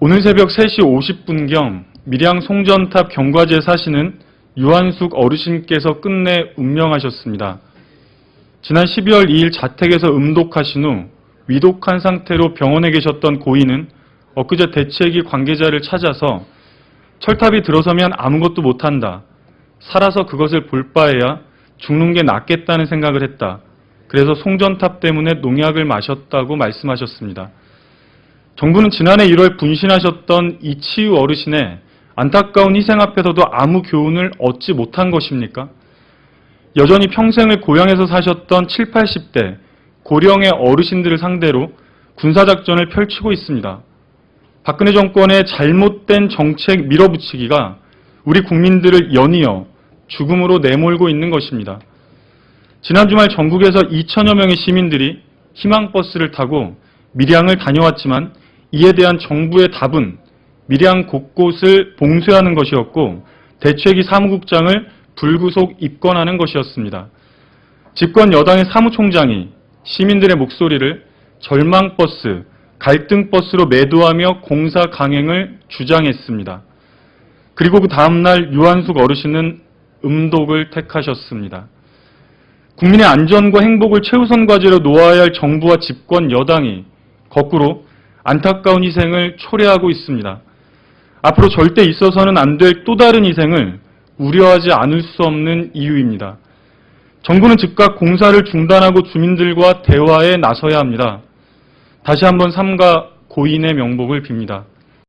오늘 새벽 3시 50분경 밀양 송전탑 경과지에 사시는 유한숙 어르신께서 끝내 운명하셨습니다. 지난 12월 2일 자택에서 음독하신 후 위독한 상태로 병원에 계셨던 고인은 엊그제 대책위 관계자를 찾아서 철탑이 들어서면 아무것도 못한다. 살아서 그것을 볼 바에야 죽는 게 낫겠다는 생각을 했다. 그래서 송전탑 때문에 농약을 마셨다고 말씀하셨습니다. 정부는 지난해 1월 분신하셨던 이치유 어르신의 안타까운 희생 앞에서도 아무 교훈을 얻지 못한 것입니까? 여전히 평생을 고향에서 사셨던 7, 80대 고령의 어르신들을 상대로 군사작전을 펼치고 있습니다. 박근혜 정권의 잘못된 정책 밀어붙이기가 우리 국민들을 연이어 죽음으로 내몰고 있는 것입니다. 지난 주말 전국에서 2천여 명의 시민들이 희망버스를 타고 밀양을 다녀왔지만 이에 대한 정부의 답은 밀양 곳곳을 봉쇄하는 것이었고 대책위 사무국장을 불구속 입건하는 것이었습니다. 집권 여당의 사무총장이 시민들의 목소리를 절망버스, 갈등버스로 매도하며 공사 강행을 주장했습니다. 그리고 그 다음날 유한숙 어르신은 음독을 택하셨습니다. 국민의 안전과 행복을 최우선 과제로 놓아야 할 정부와 집권 여당이 거꾸로 안타까운 희생을 초래하고 있습니다. 앞으로 절대 있어서는 안 될 또 다른 희생을 우려하지 않을 수 없는 이유입니다. 정부는 즉각 공사를 중단하고 주민들과 대화에 나서야 합니다. 다시 한번 삼가 고인의 명복을 빕니다.